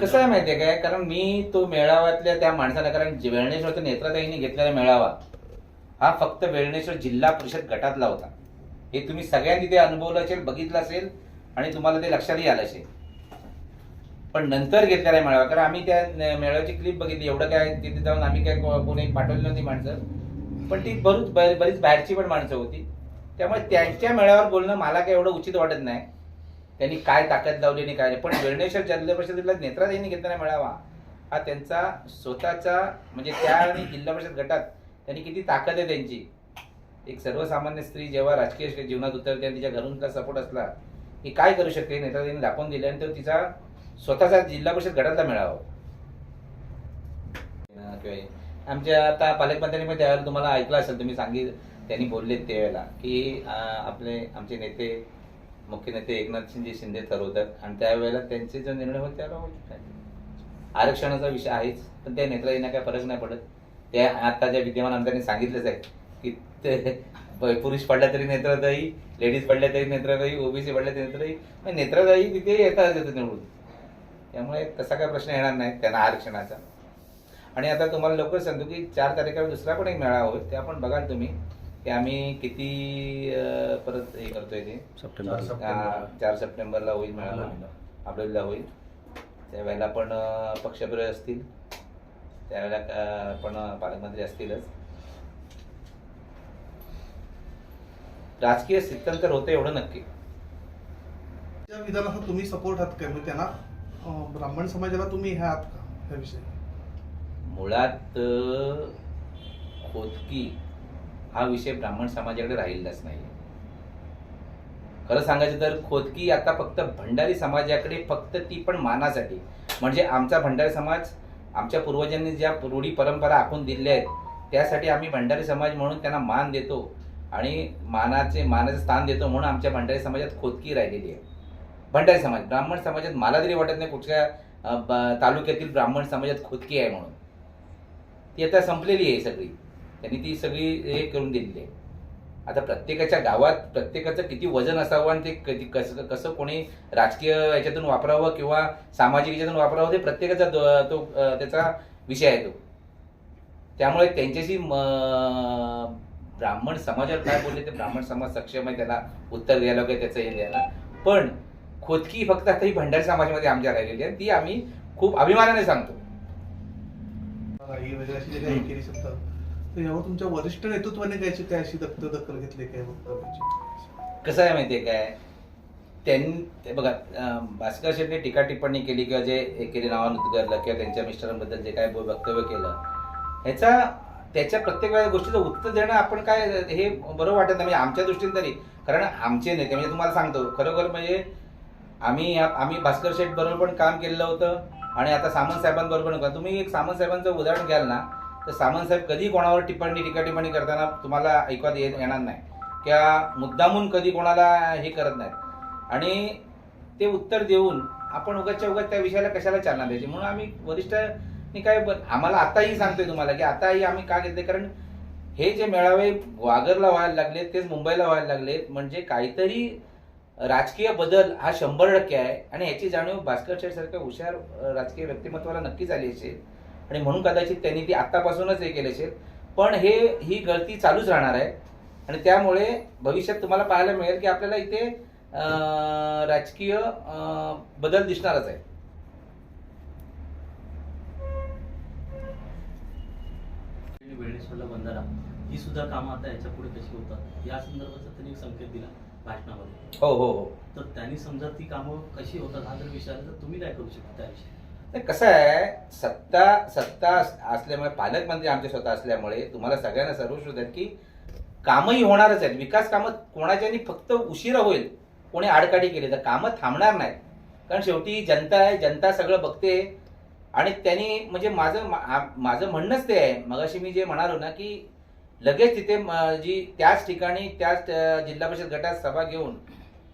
कसं आहे माहितीये काय? कारण मी तो मेळाव्यातल्या त्या माणसाला कारण वेळणेश्वरच्या नेत्राताईंनी घेतलेला मेळावा हा फक्त वेळणेश्वर जिल्हा परिषद गटातला होता. हे तुम्ही सगळ्यांनी ते अनुभवलं असेल बघितलं असेल आणि तुम्हाला ते लक्षातही आलं असेल. पण नंतर घेतलेला मेळावा कारण आम्ही त्या मेळाव्याची क्लिप बघितली एवढं काय तिथे जाऊन आम्ही काय कोणी पाठवली नव्हती माणसं. पण ती बरीच ब- बरीच बाहेरची पण माणसं होती. त्यामुळे त्यांच्या मेळाव्यावर बोलणं मला काय एवढं उचित वाटत नाही. त्यांनी काय ताकद लावली आणि काय पण वेळणेश्वर जिल्हा परिषदेला नेत्राताईंनी घेताना मिळावा हा त्यांचा स्वतःचा म्हणजे त्या आणि जिल्हा परिषद गटात त्यांनी किती ताकद आहे त्यांची. एक सर्वसामान्य स्त्री जेव्हा राजकीय जीवनात उतरते आणि तिच्या घरून तिला सपोर्ट असला की काय करू शकते? नेत्राताईंनी दाखवून दिले आणि तो तिचा स्वतःचा जिल्हा परिषद गटातला मिळावा. किंवा आमच्या आता पालकमंत्र्यांनी त्यावेळेला तुम्हाला ऐकलं असेल तुम्ही सांगित त्यांनी बोलले त्यावेळेला की आपले आमचे नेते मुख्य नेते एकनाथ शिंदे शिंदे ठरवतात आणि त्यावेळेला त्यांचे जो निर्णय होते त्याला काय. आरक्षणाचा विषय आहेच पण त्या नेत्रांना काय फरक नाही पडत. त्या आता ज्या विद्यमान आमदारांनी सांगितलंच आहे की ते पुरुष पडल्या तरी नेत्रदायी लेडीज पडल्या तरी नेत्रदायी ओबीसी पडल्या तरी नेत्रदायी पण नेत्रदायी तिथे येतात येतं निवडून. त्यामुळे तसा काय प्रश्न येणार नाही त्यांना आरक्षणाचा. आणि आता तुम्हाला लवकर सांगतो की चार तारखेला दुसरा पण एक मेळावा होईल ते आपण बघाल तुम्ही. की आम्ही किती अं, परत हे करतोय ते? सप्टेंबर. हा, चार सप्टेंबरला होईल मेळावा आपल्याला होईल. त्यावेळेला पण अं, पक्षप्रिय असतील. त्यावेळेला अं, पण पालकमंत्री असतीलच. राजकीय स्थित्यंतर होतं एवढं नक्की. त्या विधानाचा तुम्ही सपोर्ट आहात काय म्हणजे त्यांना अं, ब्राह्मण समाजाला तुम्ही हे आहात का? ह्या विषयी? मुळात अं, खोदकी हा विषय ब्राह्मण समाजाकडे राहिलेलाच नाही खरं सांगायचं तर खोदकी आता फक्त भंडारी समाजाकडे फक्त ती पण मानासाठी. म्हणजे आमचा भंडारी समाज आमच्या पूर्वजांनी ज्या रूढी परंपरा आखून दिल्या आहेत त्यासाठी आम्ही भंडारी समाज म्हणून त्यांना मान देतो आणि मानाचे मानाचं स्थान देतो म्हणून आमच्या भंडारी समाजात खोदकी राहिलेली आहे. भंडारी समाज ब्राह्मण समाजात मला तरी वाटत नाही कुठल्या ब- तालुक्यातील ब्राह्मण समाजात खोदकी आहे म्हणून. ती आता संपलेली आहे सगळी. त्यांनी ती सगळी हे करून दिलेली आहे. आता प्रत्येकाच्या गावात प्रत्येकाचं किती वजन असावं आणि ते कधी कसं कसं कोणी राजकीय याच्यातून वापरावं किंवा सामाजिक याच्यातून वापरावं ते प्रत्येकाचा तो त्याचा विषय आहे तो. त्यामुळे त्यांच्याशी ब्राह्मण समाजावर काय बोलले ते ब्राह्मण समाज सक्षम आहे त्याला उत्तर द्यायला वगैरे त्याचं हे द्यायला. पण खोदकी फक्त आता ही भंडारी समाजामध्ये आमच्या राहिलेली आहे ती आम्ही खूप अभिमानाने सांगतो. तर यावर तुमच्या वरिष्ठ नेतृत्वाने घ्यायची काय अशी दत्त दखल घेतली काय वक्तव्याची कसं आहे माहितीये काय? त्यांनी ते बघा भास्कर शेट्टी टीका टिप्पणी केली किंवा जे एकेरी नावानं करलं किंवा त्यांच्या मिस्टरांबद्दल जे काय वक्तव्य केलं ह्याचा त्याच्या प्रत्येक वेळेला गोष्टीचं उत्तर देणं आपण काय हे बरोबर वाटत नाही. म्हणजे आमच्या दृष्टीने तरी. कारण आमचे नेते म्हणजे तुम्हाला सांगतो खरोखर म्हणजे आम्ही आम्ही भास्कर शेठ बरोबर पण काम केलेलं होतं आणि आता सामंत साहेबांबरोबर पण तुम्ही एक सामंत साहेबांचं उदाहरण घ्याल ना. तर सामंत साहेब कधी कोणावर टिप्पणी टीका टिप्पणी करताना तुम्हाला ऐकवात येणार नाही. किंवा मुद्दामून कधी कोणाला हे करत नाहीत. आणि ते उत्तर देऊन आपण उगाच्या उगाच त्या विषयाला कशाला चालना द्यायची? म्हणून आम्ही वरिष्ठांनी काय आम्हाला आताही सांगतोय तुम्हाला की आताही आम्ही का घेतले? कारण हे जे मेळावे वागरला व्हायला लागलेत तेच मुंबईला व्हायला लागलेत म्हणजे काहीतरी राजकीय बदल हा शंभर टक्के आहे. आणि याची जाणीव भास्कर शेठ सारख्या हुशार राजकीय व्यक्तिमत्वाला नक्कीच आली असेल. आणि म्हणून कदाचित त्यांनी ती आत्तापासूनच हे केले असेल पण हे ही गळती चालूच राहणार आहे. आणि त्यामुळे भविष्यात तुम्हाला पाहायला मिळेल की आपल्याला इथे राजकीय बदल दिसणारच आहे. वेळेश्वरला बंधारा ही सुद्धा कामं आता याच्यापुढे कशी होतात? या संदर्भाचा त्यांनी एक संकेत दिला भाषणामध्ये. हो हो हो. तर त्यांनी समजा ती कामं कशी होतात हा जर विचारलं तर तुम्ही काय करू शकता त्याविषयी? तर कसं आहे सत्ता सत्ता असल्यामुळे पालकमंत्री आमचे स्वतः असल्यामुळे तुम्हाला सगळ्यांना सर्वश्रुत आहेत की कामही होणारच आहेत. विकास कामं कोणाच्यानी फक्त उशिरा होईल कोणी आडकाठी केली तर कामं थांबणार नाहीत. कारण शेवटी जनता आहे जनता सगळं बघते. आणि त्यांनी म्हणजे माझं माझं म्हणणंच ते आहे. मगाशी मी जे म्हणालो ना की लगेच तिथे जी त्याच ठिकाणी त्याच जिल्हा परिषद गटात सभा घेऊन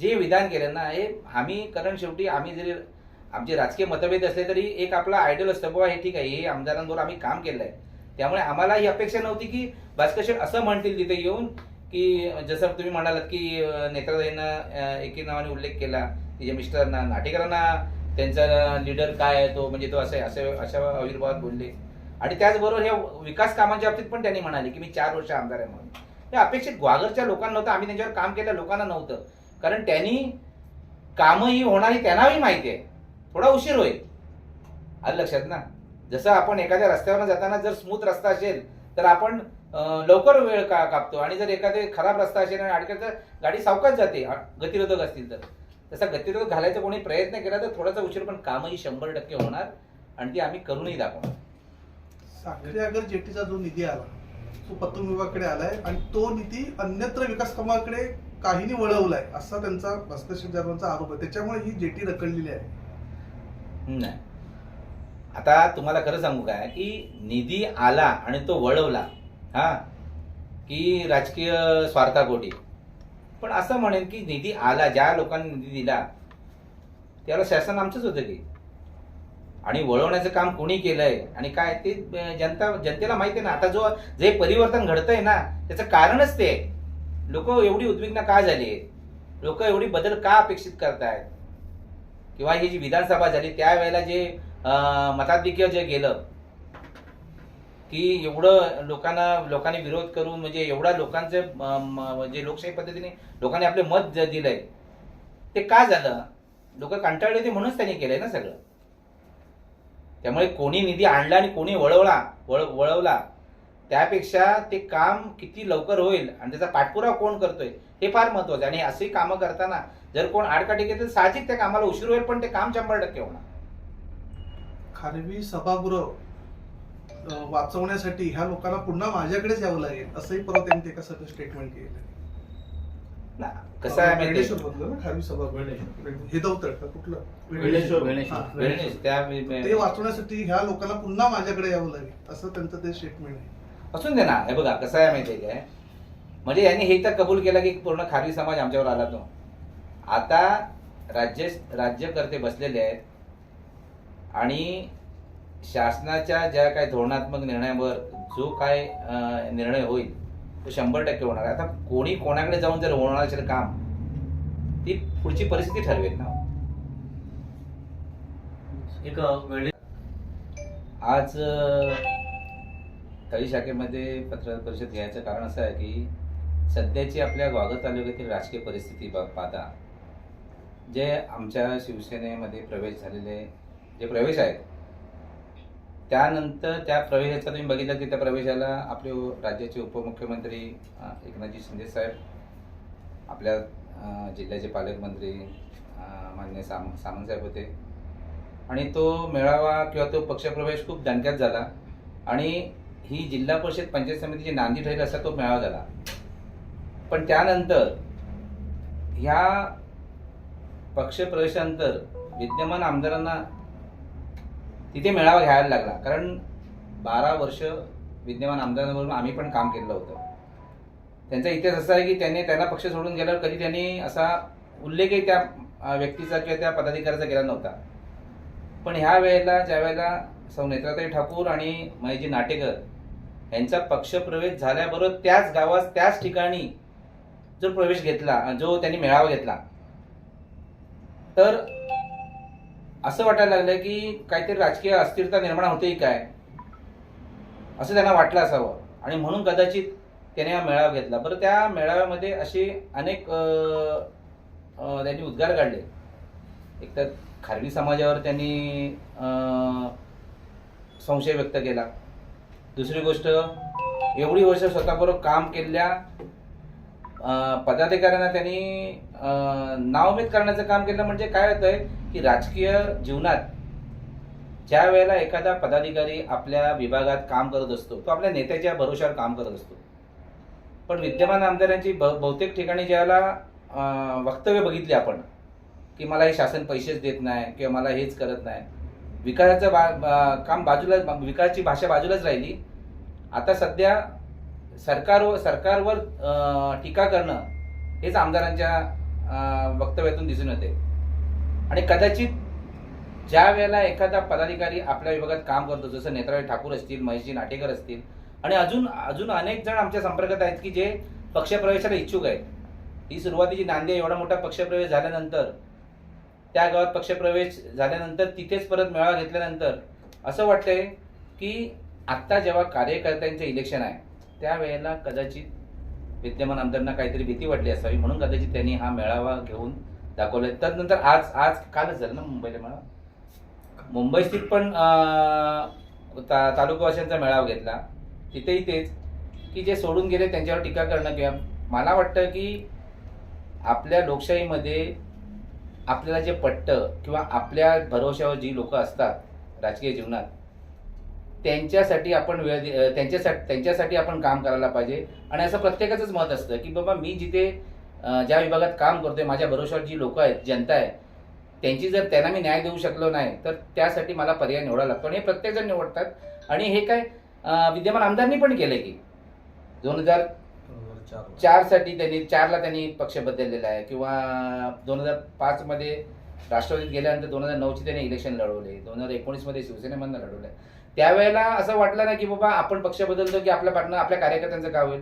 जे विधान केलं ना हे आम्ही कारण शेवटी आम्ही जरी आमचे राजकीय मतभेद असले तरी एक आपला आयडल असतं बाबा हे ठीक आहे हे आमदारांबरोबर आम्ही काम केलं आहे त्यामुळे आम्हाला ही अपेक्षा नव्हती की भास्कर असं म्हणतील तिथे येऊन की जसं तुम्ही म्हणालात की नेत्रादाईनं एके एकी नावाने उल्लेख केला तिच्या मिस्टरांना नाटेकरांना त्यांचा लीडर काय आहे तो म्हणजे तो असे असे अशा आविर्भावात बोलले. आणि त्याचबरोबर ह्या विकास कामांच्या बाबतीत पण त्यांनी म्हणाले की मी चार वर्ष आमदार आहे म्हणून. हे अपेक्षित ग्वागरच्या लोकांना नव्हतं आम्ही त्यांच्यावर काम केल्या लोकांना नव्हतं. कारण त्यांनी कामंही ही हे त्यांनाही माहिती आहे. थोडा उशीर होईल. आलं लक्षात ना? जसं आपण एखाद्या रस्त्यावर जाताना जर स्मूथ रस्ता असेल तर आपण लवकर वेळ का कापतो? आणि जर एखादे खराब रस्ता असेल आणि अडकत तर गाडी सावकाच जाते गतिरोधक असतील तर. तसा गतिरोधक घालायचा कोणी प्रयत्न केला तर थोडासा उशीर पण कामही शंभर टक्के होणार आणि ती आम्ही करूनही दाखवणार. साखरेआगर जेटीचा जो निधी आला तो पतंग विभागाकडे आलाय आणि तो निधी अन्यत्र विकास कामाकडे काहींनी वळवलाय असा त्यांचा भास्कर आरोप आहे. त्याच्यामुळे ही जेटी रखडलेली आहे. नाही. आता तुम्हाला खरं सांगू काय की निधी आला आणि तो वळवला हा की राजकीय स्वार्थापोटी. पण असं म्हणेन की निधी आला ज्या लोकांनी निधी दिला त्याला शासन आमचंच होतं की. आणि वळवण्याचं काम कोणी केलंय आणि काय ते जनता जनतेला माहिती आहे ना आता जो जे परिवर्तन घडतंय ना त्याचं कारणच ते लोक एवढी उद्विग्न का झाली लोक एवढी बदल का अपेक्षित करतायत? किंवा ही जी विधानसभा झाली त्यावेळेला जे मताधिक्य जे गेलं की एवढं लोकांना लोकांनी विरोध करून म्हणजे एवढा लोकांचे म्हणजे लोकशाही पद्धतीने लोकांनी आपले मत दिलंय ते का झालं? लोक कंटाळले ते म्हणूनच त्यांनी केलंय ना सगळं. त्यामुळे कोणी निधी आणला आणि कोणी वळवला वळ वळवला त्यापेक्षा ते काम किती लवकर होईल आणि त्याचा पाठपुरावा कोण करतोय हे फार महत्वाचं आहे. आणि अशी कामं करताना जर कोण आडकाठी घेते तर साहजिक त्या कामाला उशीर होईल पण ते काम शंभर टक्के होणार. खारवी सभागृह वाचवण्यासाठी ह्या लोकांना पुन्हा माझ्याकडेच यावं लागेल असंही परवा त्यांनी एका स्टेटमेंट केलं ना कसं आहे ना खारवी हे दौतड का? कुठलं? ते वाचवण्यासाठी ह्या लोकांना पुन्हा माझ्याकडे यावं लागेल असं त्यांचं ते स्टेटमेंट आहे. असून दे ना हे बघा कसं आहे माहितीये काय? म्हणजे यांनी हे तर कबूल केलं की पूर्ण खारवी समाज आमच्यावर आला तो. आता राज्य राज्यकर्ते बसलेले आहेत आणि शासनाच्या ज्या काही धोरणात्मक निर्णयावर जो काय निर्णय होईल तो शंभर टक्के होणार आहे. आता कोणी कोणाकडे जाऊन जर होणार असेल काम ती पुढची परिस्थिती ठरवेल ना एक आज तळी शाखेमध्ये पत्रकार परिषद घ्यायचं कारण असं आहे की सध्याची आपल्या ग्वागर तालुक्यातील राजकीय परिस्थिती पाहता जे आमच्या शिवसेनेमध्ये प्रवेश झालेले जे प्रवेश आहेत त्यानंतर त्या प्रवेशाचा तुम्ही बघितलं की त्या प्रवेशाला आपले राज्याचे उपमुख्यमंत्री एकनाथजी शिंदे साहेब आपल्या जिल्ह्याचे पालकमंत्री मान्य साम सामंतसाहेब होते. आणि तो मेळावा किंवा तो पक्षप्रवेश खूप दणक्यात झाला. आणि ही जिल्हा परिषद पंचायत समितीची नांदी ठरेल असा तो मेळावा झाला. पण त्यानंतर ह्या पक्षप्रवेशानंतर विद्यमान आमदारांना तिथे मेळावा घ्यायला लागला. कारण बारा वर्ष विद्यमान आमदारांबरोबर आम्ही पण काम केलेलं होतं. त्यांचा इतिहास असा आहे की त्यांनी त्यांना पक्ष सोडून गेल्यावर कधी त्यांनी असा उल्लेखही त्या व्यक्तीचा किंवा त्या पदाधिकाऱ्याचा केला नव्हता. पण ह्या वेळेला ज्या वेळेला सौ नेत्राताई ठाकूर आणि मयजी नाटेकर यांचा पक्षप्रवेश झाल्याबरोबर त्याच गावात त्याच ठिकाणी जो प्रवेश घेतला जो त्यांनी मेळावा घेतला तर असं वाटायला लागलं की काहीतरी राजकीय अस्थिरता निर्माण होते काय? असं त्यांना वाटलं असावं. आणि म्हणून कदाचित त्याने हा मेळावा घेतला. बरं त्या मेळाव्यामध्ये असे अनेक त्यांनी उद्गार काढले. एक तर खारवी समाजावर त्यांनी संशय व्यक्त केला. दुसरी गोष्ट एवढी वर्ष स्वतःबरोबर काम केलेल्या पदाधिकाऱ्यांना त्यांनी नावमित नावमेद करण्याचं काम केलं म्हणजे काय होतंय की राजकीय जीवनात ज्या वेळेला एखादा पदाधिकारी आपल्या विभागात काम करत असतो तो आपल्या नेत्याच्या भरोशावर काम करत असतो. पण विद्यमान आमदारांची ब- बहुतेक ठिकाणी ज्याला वक्तव्य बघितली आपण की मला हे शासन पैसेच देत नाही किंवा मला हेच करत नाही विकासाचं बा, बा- काम बाजूला विकासाची भाषा बाजूलाच राहिली आता सध्या सरकारवर सरकारवर टीका करणं हेच आमदारांच्या वक्तव्यातून दिसून येते. आणि कदाचित ज्या वेळेला एखादा पदाधिकारी आपल्या विभागात काम करतो जसं नेत्राबाई ठाकूर असतील महेशजी नाटेकर असतील आणि अजून अजून अनेक जण आमच्या संपर्कात आहेत की जे पक्षप्रवेशाला इच्छुक आहेत. ही सुरुवातीची नांदी एवढा मोठा पक्षप्रवेश झाल्यानंतर त्या गावात पक्षप्रवेश झाल्यानंतर तिथेच परत मेळावा घेतल्यानंतर असं वाटतंय की आत्ता जेव्हा कार्यकर्त्यांचे इलेक्शन आहे त्यावेळेला कदाचित विद्यमान आमदारांना काहीतरी भीती वाटली असावी म्हणून कदाचित त्यांनी हा मेळावा घेऊन दाखवला त्यानंतर आज आज कालच झालं ना मुंबईला मेळावा? मुंबई स्थित पण ता तालुकावाशांचा मेळावा घेतला. तिथेही तेच की जे सोडून गेले त्यांच्यावर टीका करणं किंवा मला वाटतं की आपल्या लोकशाहीमध्ये आपल्याला जे पटतं किंवा आपल्या भरोश्यावर जी लोक असतात राजकीय जीवनात त्यांच्यासाठी आपण वेळ दे- त्यांच्यासाठी त्यांच्यासाठी आपण काम करायला पाहिजे. आणि असं प्रत्येकाचंच मत असतं की बाबा मी जिथे ज्या विभागात काम करतोय माझ्या भरोशावर जी लोक आहेत जनता आहे त्यांची जर त्यांना मी न्याय देऊ शकलो नाही तर त्यासाठी मला पर्याय निवडावा लागतो. आणि हे प्रत्येकजण निवडतात. आणि हे काय विद्यमान आमदारांनी पण केलं की. दोन हजार चारसाठी त्यांनी चारला त्यांनी पक्ष बदललेला आहे. किंवा दोन हजार पाचमध्ये राष्ट्रवादीत गेल्यानंतर दोन हजार नऊची त्यांनी इलेक्शन लढवले. दोन हजार एकोणीसमध्ये शिवसेनेमधनं आहे. त्यावेळेला असं वाटलं नाही की बाबा आपण पक्ष बदलतो की आपल्या पाठनं आपल्या कार्यकर्त्यांचं काय होईल?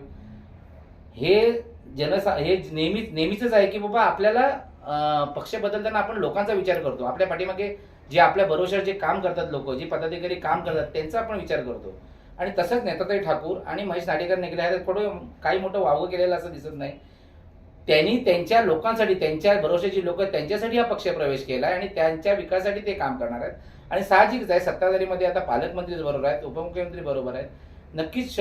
हे जनसा हे नेहमीच नेहमीच आहे की बाबा आपल्याला पक्ष बदलताना आपण लोकांचा विचार करतो. आपल्या पाठीमागे जे आपल्या भरोश्यावर जे काम करतात लोक जे पदाधिकारी काम करतात त्यांचा आपण विचार करतो. आणि तसंच नेताताई ठाकूर आणि महेश नाडेकर निघले आहेत. थोडं काही मोठं वावगं केलेलं असं दिसत नाही. त्यांनी त्यांच्या लोकांसाठी त्यांच्या भरोशाची लोक त्यांच्यासाठी हा पक्ष प्रवेश केला आणि त्यांच्या विकासासाठी ते काम करणार आहेत. आणि साहजिकच आहे सत्ताधारीमध्ये आता पालकमंत्री बरोबर आहेत उपमुख्यमंत्री बरोबर आहेत नक्कीच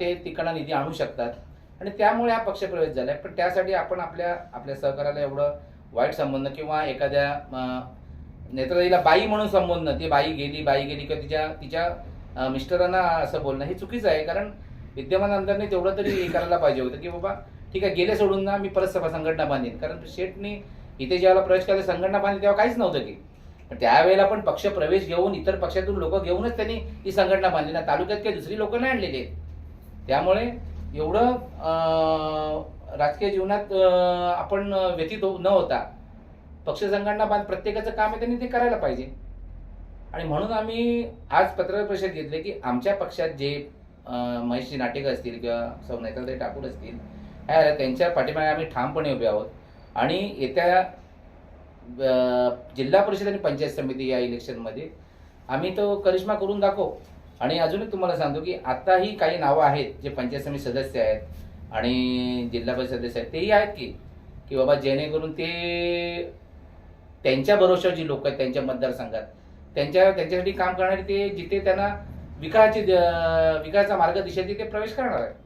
ते तिकडा निधी आणू शकतात. आणि त्यामुळे हा पक्ष प्रवेश झालाय. पण त्यासाठी आपण आपल्या आपल्या सहकाराला एवढं वाईट संबंध किंवा एखाद्या नेत्रदाईला बाई म्हणून संबोधणं ती बाई गेली बाई गेली किंवा तिच्या तिच्या मिस्टरांना असं बोलणं हे चुकीचं आहे. कारण विद्यमान आमदारने तेवढं तरी हे करायला पाहिजे होतं की बाबा ठीक आहे गेले सोडून ना मी परत सभा संघटना बांधेन. कारण शेठनी इथे ज्यावेळेला प्रवेश केला संघटना बांधली तेव्हा काहीच नव्हतं की. त्यावेळेला पण पक्ष प्रवेश घेऊन इतर पक्षातून लोक घेऊनच त्यांनी ही संघटना बांधली. ना तालुक्यात काही दुसरी लोक नाही आणलेली आहेत. त्यामुळे एवढं राजकीय जीवनात आपण व्यतीत होऊ- न होता पक्ष संघटना बांध प्रत्येकाचं काम आहे त्यांनी ते करायला पाहिजे. आणि म्हणून आम्ही आज पत्रकार परिषद घेतले की आमच्या पक्षात जे महेशजी नाटेकर असतील किंवा सौ नेताताई ठाकूर असतील ह्या त्यांच्या पाठीमागे आम्ही ठामपणे उभे आहोत. आणि येत्या जिल्हा परिषद आणि पंचायत समिती या इलेक्शनमध्ये आम्ही तो करिश्मा करून दाखवू. आणि अजूनही तुम्हाला सांगतो की आताही काही नावं आहेत जे पंचायत समिती सदस्य आहेत आणि जिल्हा परिषद सदस्य आहेत तेही आहेत की की बाबा जेणेकरून ते त्यांच्या बरोबर जी लोक आहेत त्यांच्या मतदारसंघात त्यांच्या त्यांच्यासाठी काम करणारे ते जिथे त्यांना विकासाची विकासाचा मार्ग दिशेल तिथे प्रवेश करणार आहे